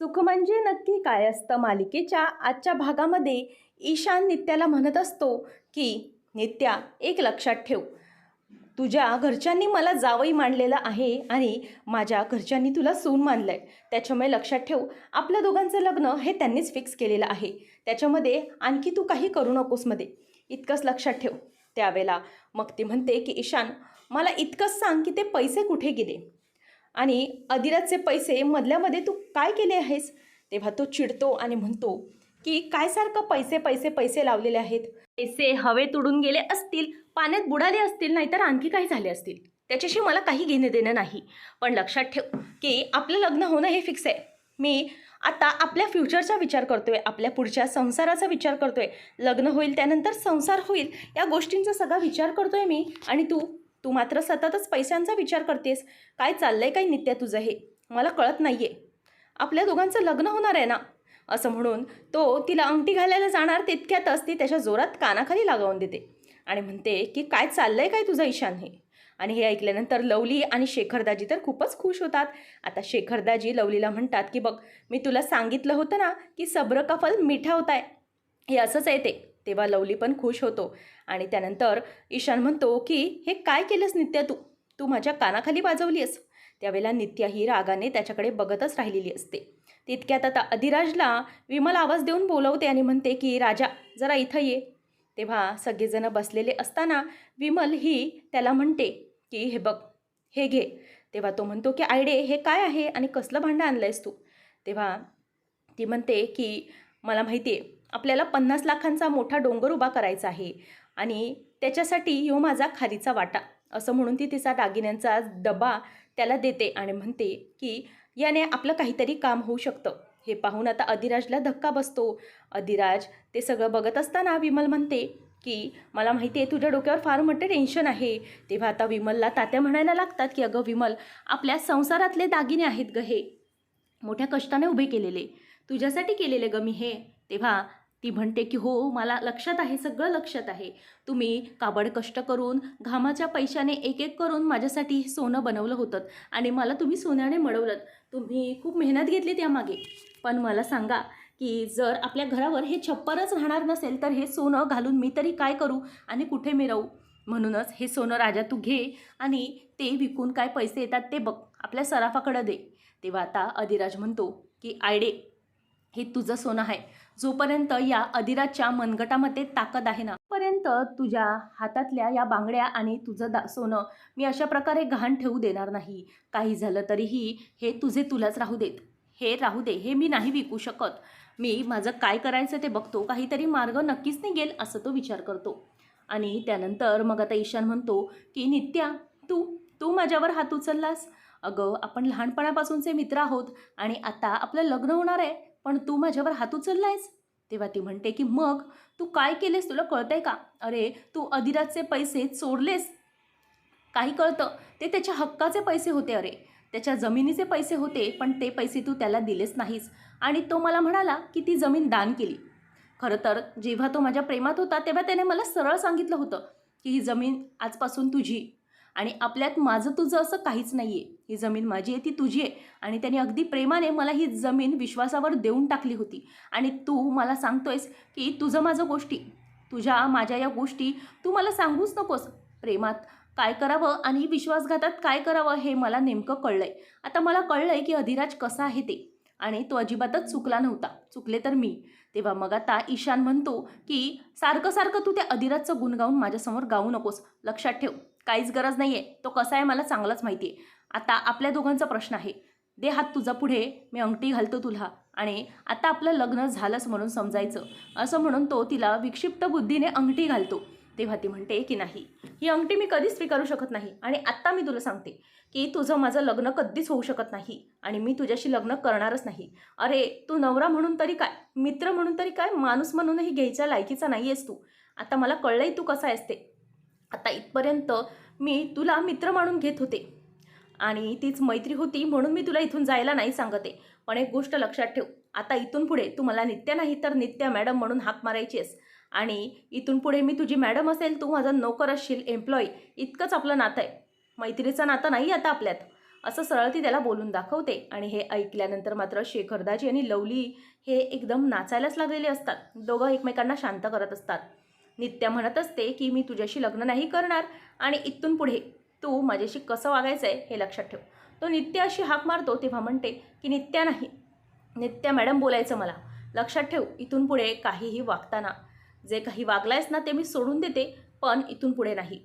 सुख म्हणजे नक्की काय असतं? मालिकेच्या आजच्या भागामध्ये ईशान नित्याला म्हणत असतो की नित्या एक लक्षात ठेव. तुझ्या घरच्यांनी मला जावई मानलेलं आहे आणि माझ्या घरच्यांनी तुला सून मानलं आहे त्याच्यामुळे लक्षात ठेव आपल्या दोघांचं लग्न हे त्यांनीच फिक्स केलेलं आहे. त्याच्यामध्ये आणखी तू काही करू नकोस मध्ये. इतकंच लक्षात ठेव. त्यावेळेला मग ती म्हणते की ईशान मला इतकंच सांग की ते पैसे कुठे गेले? आणि अधिराजचे पैसे मधल्यामध्ये तू काय केले आहेस? तेव्हा तो चिडतो आणि म्हणतो की काय सारखं पैसे पैसे पैसे लावलेले आहेत? पैसे हवेत उडून गेले असतील पाण्यात बुडाले असतील नाहीतर आणखी काही झाले असतील. त्याच्याशी मला काही घेणं देणं नाही. पण लक्षात ठेव की आपलं लग्न होणं हे फिक्स आहे. मी आता आपल्या फ्युचरचा विचार करतोय आपल्या पुढच्या संसाराचा विचार करतोय. लग्न होईल त्यानंतर संसार होईल या गोष्टींचा सगळा विचार करतोय मी. आणि तू तू मात्र सततच पैशांचा विचार करतेस. काय चाललंय काय नित्या तुझं हे? मला कळत नाहीये. आपल्या दोघांचं लग्न होणार आहे ना? असं म्हणून तो तिला अंगठी घालायला जाणार तितक्यातच ती त्याच्या जोरात कानाखाली लागवून देते. आणि म्हणते की काय चाललंय काय तुझं ईशान हे? आणि हे ऐकल्यानंतर लवली आणि शेखरदाजी तर खूपच खुश होतात. आता शेखरदाजी लवलीला म्हणतात की बघ मी तुला सांगितलं होतं ना की सब्र का फल मिठा होत आहे हे असंच आहे ते. तेव्हा लवली पण खुश होतो. आणि त्यानंतर ईशान म्हणतो की हे काय केलंस नित्या तू? तू माझ्या कानाखाली वाजवली आहेस. त्यावेळेला नित्या ही रागाने त्याच्याकडे बघतच राहिलेली असते. तितक्यात आता अधिराजला विमल आवाज देऊन बोलवते आणि म्हणते की राजा जरा इथं ये. तेव्हा सगळेजण बसलेले असताना विमल ही त्याला म्हणते की हे बघ हे घे. तेव्हा तो म्हणतो की आयडे हे काय आहे आणि कसलं भांडं आणलं आहेस तू? तेव्हा ती म्हणते की मला माहिती आहे आपल्याला पन्नास लाखांचा मोठा डोंगर उभा करायचा आहे. आणि त्याच्यासाठी ह्यो माझा खारीचा वाटा. असं म्हणून ती तिचा दागिन्यांचा डबा त्याला देते आणि म्हणते की याने आपलं काहीतरी काम होऊ शकतं. हे पाहून आता अधिराजला धक्का बसतो. अधिराज ते सगळं बघत असताना विमल म्हणते की मला माहिती आहे तुझ्या डोक्यावर फार मोठं टेन्शन आहे. तेव्हा आता विमलला तात्या म्हणायला लागतात की अगं विमल आपल्या संसारातले दागिने आहेत ग हे. मोठ्या कष्टाने उभे केलेले. तुझ्यासाठी केलेले ग मी हे. तेव्हा ती म्हणते की हो मला लक्षात आहे सगळं लक्षात आहे. तुम्ही काबड कष्ट करून घामाच्या पैशाने एक एक करून माझ्यासाठी सोनं बनवलं होतं आणि मला तुम्ही सोन्याने मडवलं तुम्ही खूप मेहनत घेतली त्यामागे. पण मला सांगा की जर आपल्या घरावर हे छप्परच राहणार नसेल तर हे सोनं घालून मी तरी काय करू आणि कुठे मिरवू? म्हणूनच हे सोनं राजा तू घे आणि ते विकून काय पैसे येतात ते बघ आपल्या सराफाकडं दे. तेव्हा आता अधिराज म्हणतो की आयडे हे तुझं सोनं आहे. जोपर्यंत या अधिराजच्या मनगटामध्ये ताकद आहे ना पर्यंत तुझ्या हातातल्या या बांगड्या आणि तुझं दा सोनं मी अशा प्रकारे घाण ठेवू देणार नाही. काही झालं तरीही हे तुझे तुलाच राहू देत. हे राहू दे हे मी नाही विकू शकत. मी माझं काय करायचं ते बघतो काहीतरी मार्ग नक्कीच निघेल असं तो विचार करतो. आणि त्यानंतर मग आता ईशान म्हणतो की नित्या तू तू माझ्यावर हात उचललास? अगं आपण लहानपणापासूनचे मित्र आहोत आणि आता आपलं लग्न होणार आहे. पण तू माझ्यावर हात उचललायस? तेव्हा ती म्हणते की मग? तू काय केलेस तुला कळतंय का? अरे तू अधिराजचे पैसे चोरलेस. काही कळतं. ते त्याच्या हक्काचे पैसे होते अरे. त्याच्या जमिनीचे पैसे होते पण ते पैसे तू त्याला दिलेच नाहीस. आणि तो मला म्हणाला की ती जमीन दान केली. खरं तर जेव्हा तो माझ्या प्रेमात होता तेव्हा त्याने मला सरळ सांगितलं होतं की ही जमीन आजपासून तुझी. आणि आपल्यात माझं तुझं असं काहीच नाही आहे ही जमीन माझी आहे ती तुझी आहे. आणि त्याने अगदी प्रेमाने मला ही जमीन विश्वासावर देऊन टाकली होती. आणि तू मला सांगतोयस की तुझं माझं गोष्टी तुझ्या माझ्या या गोष्टी तू मला सांगूच नकोस. प्रेमात काय करावं आणि विश्वासघातात काय करावं हे मला नेमकं कळलंय. आता मला कळलंय की अधिराज कसा आहे ते. आणि तो अजिबातच चुकला नव्हता. चुकले तर मी. तेव्हा मग आता ईशान म्हणतो की सारखं सारखं तू त्या अधिराजचं गुण गाऊन माझ्यासमोर गाऊ नकोस. लक्षात ठेव. काहीच गरज नाही आहे तो कसा आहे मला चांगलाच माहिती आहे आता आपल्या दोघांचा प्रश्न आहे. दे हात तुझा पुढे मी अंगठी घालतो तुला. आणि आता आपलं लग्न झालंच म्हणून समजायचं. असं म्हणून तो तिला विक्षिप्त बुद्धीने अंगठी घालतो. तेव्हा ती म्हणते की नाही ही अंगठी मी कधीच स्वीकारू शकत नाही. आणि आत्ता मी तुला सांगते की तुझं माझं लग्न कधीच होऊ शकत नाही. आणि मी तुझ्याशी लग्न करणारच नाही. अरे तू नवरा म्हणून तरी काय मित्र म्हणून तरी काय माणूस म्हणूनही घ्यायच्या लायकीचा नाही आहेस तू. आता मला कळलंही तू कसा आहेस ते. आता इथपर्यंत मी तुला मित्र मानून घेत होते. आणि तीच मैत्री होती म्हणून मी तुला इथून जायला नाही सांगते. पण एक गोष्ट लक्षात ठेव. आता इथून पुढे तू मला नित्य नाही तर नित्या मॅडम म्हणून हाक मारायची आहेस आणि इथून पुढे मी तुझी मॅडम असेल तू माझा नोकर असशील एम्प्लॉई. इतकंच आपलं नातं आहे. मैत्रीचं नातं नाही आता आपल्यात. असं सरळ ती त्याला बोलून दाखवते. आणि हे ऐकल्यानंतर मात्र शेखरदाजी आणि लवली हे एकदम नाचायलाच लागलेले असतात. दोघं एकमेकांना शांत करत असतात. नित्या म्हणत असते की मी तुझ्याशी लग्न नाही करणार आणि इथून पुढे तू माझ्याशी कसं वागायचं आहे हे लक्षात ठेव. तो नित्या अशी हाक मारतो तेव्हा म्हणते की नित्या नाही. नित्या मॅडम बोलायचं मला. लक्षात ठेव इथून पुढे काहीही वागताना. जे काही वागलायस ना ते मी सोडून देते पण इथून पुढे नाही.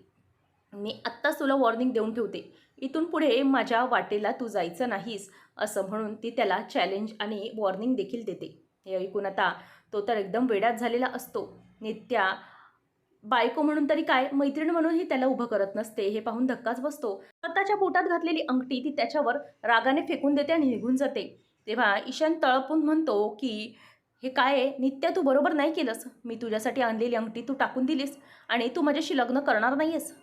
मी आत्ताच तुला वॉर्निंग देऊन ठेवते. इथून पुढे माझ्या वाटेला तू जायचं नाहीस असं म्हणून ती त्याला चॅलेंज आणि वॉर्निंग देखील देते. हे ऐकून आता तो तर एकदम वेड्यात झालेला असतो. नित्या बायको म्हणून तरी काय मैत्रीण म्हणूनही त्याला उभं करत नसते हे पाहून धक्काच बसतो. स्वतःच्या पोटात घातलेली अंगठी ती त्याच्यावर रागाने फेकून देते आणि निघून जाते. तेव्हा ईशान तळपून म्हणतो की हे काय आहे? तू बरोबर नाही केलंस? मी तुझ्यासाठी आणलेली अंगठी तू टाकून दिलीस आणि तू माझ्याशी लग्न करणार नाही आहेस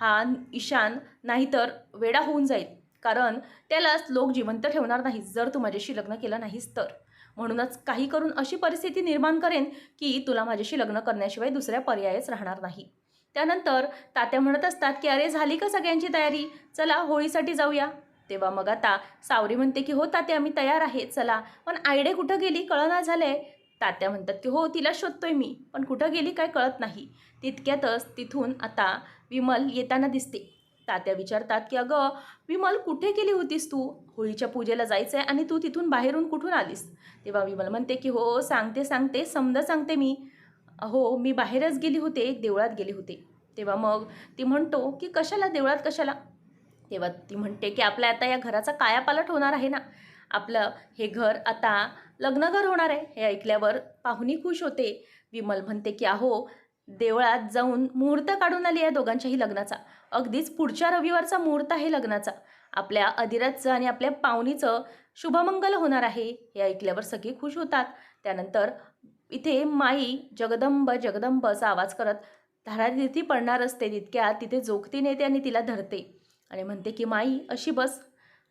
हा ईशान नाहीतर वेडा होऊन जाईल. कारण त्यालाच लोक जिवंत ठेवणार नाहीत जर तू माझ्याशी लग्न केलं नाहीस तर. म्हणूनच काही करून अशी परिस्थिती निर्माण करेन की तुला माझ्याशी लग्न करण्याशिवाय दुसऱ्या पर्यायच राहणार नाही. त्यानंतर तात्या म्हणत असतात की अरे झाली का सगळ्यांची तयारी? चला होळीसाठी जाऊया. तेव्हा मग आता सावरी म्हणते की हो तात्या आम्ही तयार आहे. चला. पण आयडे कुठं गेली? कळना झालंय. तात्या म्हणतात की हो तिला शोधतोय मी. पण कुठं गेली काय कळत नाही. तितक्यातच तिथून आता विमल येताना दिसते. तात्या विचारतात की अगं विमल कुठे गेली होतीस तू? होळीच्या पूजेला जायचं आहे आणि तू तिथून बाहेरून कुठून आलीस? तेव्हा विमल म्हणते की हो सांगते सांगते समजा सांगते मी. हो मी बाहेरच गेली होते देवळात गेले होते. तेव्हा मग ती म्हणतो की कशाला देवळात कशाला? तेव्हा ती म्हणते की आपल्या आता या घराचा कायापालट होणार आहे ना. आपलं हे घर आता लग्नघर होणार आहे. हे ऐकल्यावर पाहुणी खुश होते. विमल म्हणते की अहो देवळात जाऊन मुहूर्त काढून आली आहे दोघांच्याही लग्नाचा. अगदीच पुढच्या रविवारचा मुहूर्त आहे लग्नाचा. आपल्या अधिराजचं आणि आपल्या पाहुणीचं शुभमंगल होणार आहे हे ऐकल्यावर सगळी खुश होतात. त्यानंतर इथे माई जगदंब जगदंब असा आवाज करत धारातीर्थी पडणार असते तितक्या तिथे जोगती नेते आणि तिला धरते. आणि म्हणते की माई अशी बस.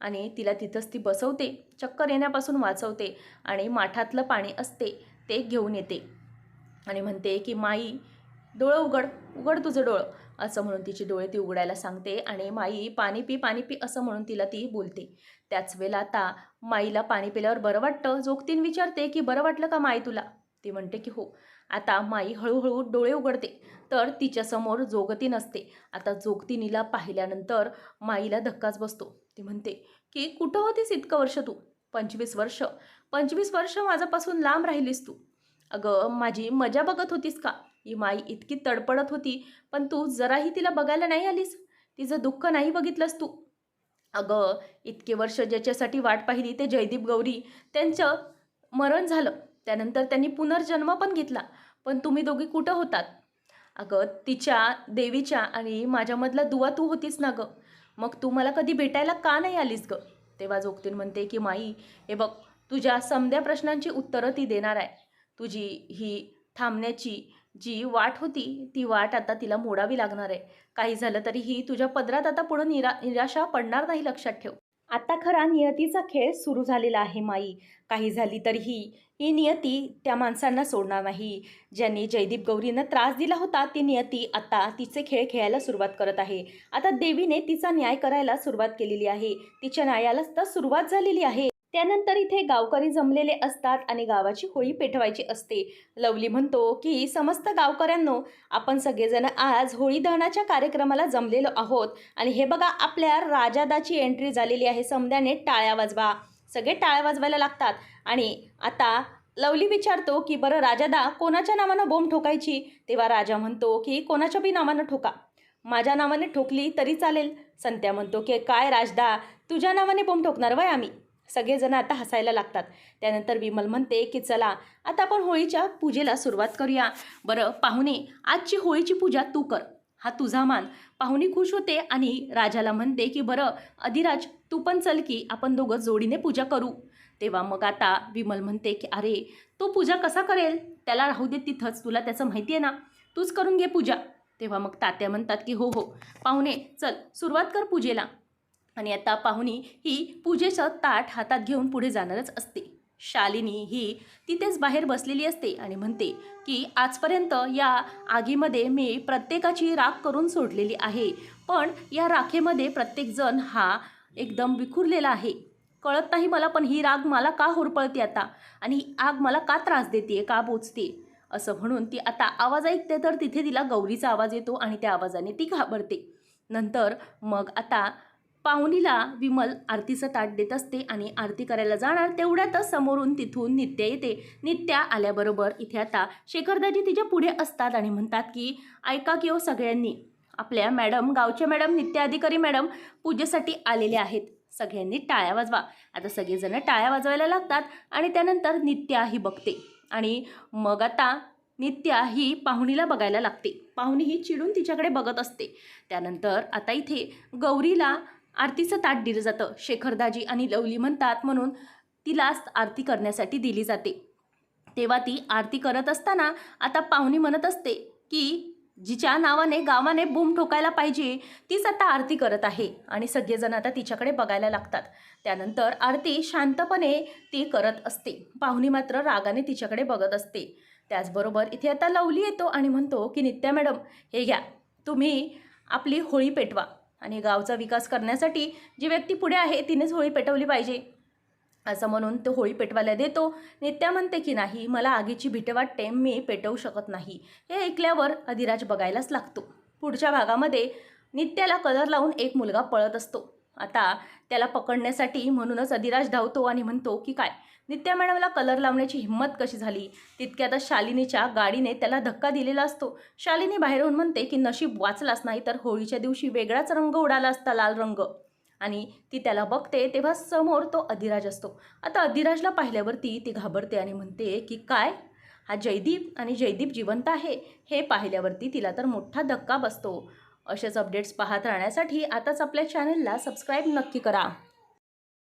आणि तिला तिथंच ती बसवते चक्कर येण्यापासून वाचवते आणि माठातलं पाणी असते ते घेऊन येते. आणि म्हणते की माई डोळं उघड उघड तुझं डोळं. असं म्हणून तिचे डोळे ती उघडायला सांगते आणि माई पाणी पी पाणी पी असं म्हणून तिला ती बोलते. त्याच वेळेला आता माईला पाणी पिल्यावर बरं वाटतं? जोगतीन विचारते की बरं वाटलं का माई तुला? ती म्हणते की हो. आता माई हळूहळू डोळे उघडते तर तिच्यासमोर जोगती नसते आता जोगतीनीला पाहिल्यानंतर माईला धक्काच बसतो. ती म्हणते की कुठं होतीस इतकं वर्ष तू? पंचवीस वर्ष. पंचवीस वर्ष माझ्यापासून लांब राहिलीस तू. अगं माझी मजा बघत होतीस का? ही माई इतकी तडपडत होती पण तू जराही तिला बघायला नाही आलीस? तिचं दुःख नाही बघितलंस तू? अगं इतके वर्ष ज्याच्यासाठी वाट पाहिली ते जयदीप गौरी त्यांचं मरण झालं. त्यानंतर त्यांनी पुनर्जन्म पण घेतला पण तुम्ही दोघी कुठं होतात? अगं तिच्या देवीच्या आणि माझ्यामधला दुवा तू होतीस ना गं? मग तू मला कधी भेटायला का नाही आलीस गं? तेव्हा जोगतीन म्हणते की माई हे बघ तुझ्या समद्या प्रश्नांची उत्तरं ती देणार आहे. तुझी ही थांबण्याची जी वाट होती ती वाट आता तिला मोडावी लागणार आहे. काही झालं तरी ही तुझ्या पदरात आता पुढं निरा निराशा पडणार नाही लक्षात ठेव. आता खरा नियतीचा खेळ सुरू झालेला आहे माई. काही झाली तरीही ही नियती त्या माणसांना सोडणार नाही. ज्यांनी जयदीप गौरींना त्रास दिला होता ती नियती आता तिचे खेळ खेळायला सुरुवात करत आहे. आता देवीने तिचा न्याय करायला सुरुवात केलेली आहे. तिच्या न्यायाला तर सुरुवात झालेली आहे. त्यानंतर इथे गावकरी जमलेले असतात आणि गावाची होळी पेटवायची असते. लवली म्हणतो की समस्त गावकऱ्यांनो आपण सगळेजण आज होळी दहनाच्या कार्यक्रमाला जमलेलो आहोत. आणि हे बघा आपल्या राजादाची एंट्री झालेली आहे. समद्याने टाळ्या वाजवा. सगळे टाळ्या वाजवायला लागतात. आणि आता लवली विचारतो की बरं राजादा कोणाच्या नावानं बोंब ठोकायची? तेव्हा राजा म्हणतो की कोणाच्या बी नावानं ठोका. माझ्या नावाने ठोकली तरी चालेल. संत्या म्हणतो की काय राजदा तुझ्या नावाने बोंब ठोकणार वय आम्ही. सगळेजण आता हसायला लागतात. त्यानंतर विमल म्हणते की चला आता आपण होळीच्या पूजेला सुरुवात करूया. बरं पाहुणे आजची होळीची पूजा तू कर. हा तुझा मान. पाहुणे खुश होते आणि राजाला म्हणते की बरं अधिराज तू पण चल की आपण दोघं जोडीने पूजा करू. तेव्हा मग आता विमल म्हणते की अरे तो पूजा कसा करेल? त्याला राहू दे तिथंच तुला त्याचं माहिती आहे ना. तूच करून घे पूजा. तेव्हा मग तात्या म्हणतात की हो हो. पाहुणे चल सुरुवात कर पूजेला. आणि आता पाहुणी ही पूजेचं ताट हातात घेऊन पुढे जाणारच असते. शालिनी ही तिथेच बाहेर बसलेली असते आणि म्हणते की आजपर्यंत या आगीमध्ये मी प्रत्येकाची राख करून सोडलेली आहे पण या राखेमध्ये प्रत्येकजण हा एकदम विखुरलेला आहे. कळत नाही मला पण ही राग मला का होरपळते आता? आणि ही आग मला का त्रास देते का बोचते असं म्हणून ती आता आवाज ऐकते तर तिथे तिला गौरीचा आवाज येतो आणि त्या आवाजाने ती घाबरते. नंतर मग आता पाहुणीला विमल आरतीचं ताट देत असते आणि आरती करायला जाणार तेवढ्यातच समोरून तिथून नित्या येते. नित्या आल्याबरोबर इथे आता शेखरदाजी तिच्या पुढे असतात आणि म्हणतात की ऐका की हो सगळ्यांनी. आपल्या मॅडम गावच्या मॅडम नित्य अधिकारी मॅडम पूजेसाठी आलेले आहेत. सगळ्यांनी टाळ्या वाजवा. आता सगळेजण टाळ्या वाजवायला लागतात आणि त्यानंतर नित्या ही बघते. आणि मग आता नित्या ही पाहुणीला बघायला लागते. पाहुणी ही चिडून तिच्याकडे बघत असते. त्यानंतर आता इथे गौरीला आरतीचं ताट दिलं जातं. शेखरदाजी आणि लवली म्हणतात म्हणून तिलाच आरती करण्यासाठी दिली जाते. तेव्हा ती आरती करत असताना आता पाहुणी म्हणत असते की जिच्या नावाने गावाने बूम ठोकायला पाहिजे तीच आता आरती करत आहे. आणि सगळेजण आता तिच्याकडे बघायला लागतात. त्यानंतर आरती शांतपणे ती करत असते. पाहुणी मात्र रागाने तिच्याकडे बघत असते. त्याचबरोबर इथे आता लवली येतो आणि म्हणतो की नित्या मॅडम हे घ्या. तुम्ही आपली होळी पेटवा. आणि गावचा विकास करण्यासाठी जी व्यक्ती पुढे आहे तिनेच होळी पेटवली पाहिजे. असं म्हणून तो होळी पेटवायला देतो. नित्या म्हणते की नाही मला आगीची भीती वाटते मी पेटवू शकत नाही. हे ऐकल्यावर अधिराज बघायलाच लागतो. पुढच्या भागामध्ये नित्याला कलर लावून एक मुलगा पळत असतो. आता त्याला पकडण्यासाठी म्हणूनच अधिराज धावतो आणि म्हणतो की काय नित्या मॅडमला कलर लावण्याची हिंमत कशी झाली? तितक्यात शालिनीच्या गाडीने त्याला धक्का दिलेला असतो. शालिनी बाहेरून म्हणते की नशीब वाचलाच नाही तर होळीच्या दिवशी वेगळाच रंग उडाला असता लाल रंग. आणि ती त्याला बघते तेव्हा समोर तो अधिराज असतो. आता अधिराजला पाहिल्यावरती ती घाबरते आणि म्हणते की काय? हा जयदीप आणि जयदीप जिवंत आहे. हे पाहिल्यावरती तिला तर मोठा धक्का बसतो. असेच अपडेट्स पाहत राहण्यासाठी आताच आपल्या चॅनलला सबस्क्राईब नक्की करा.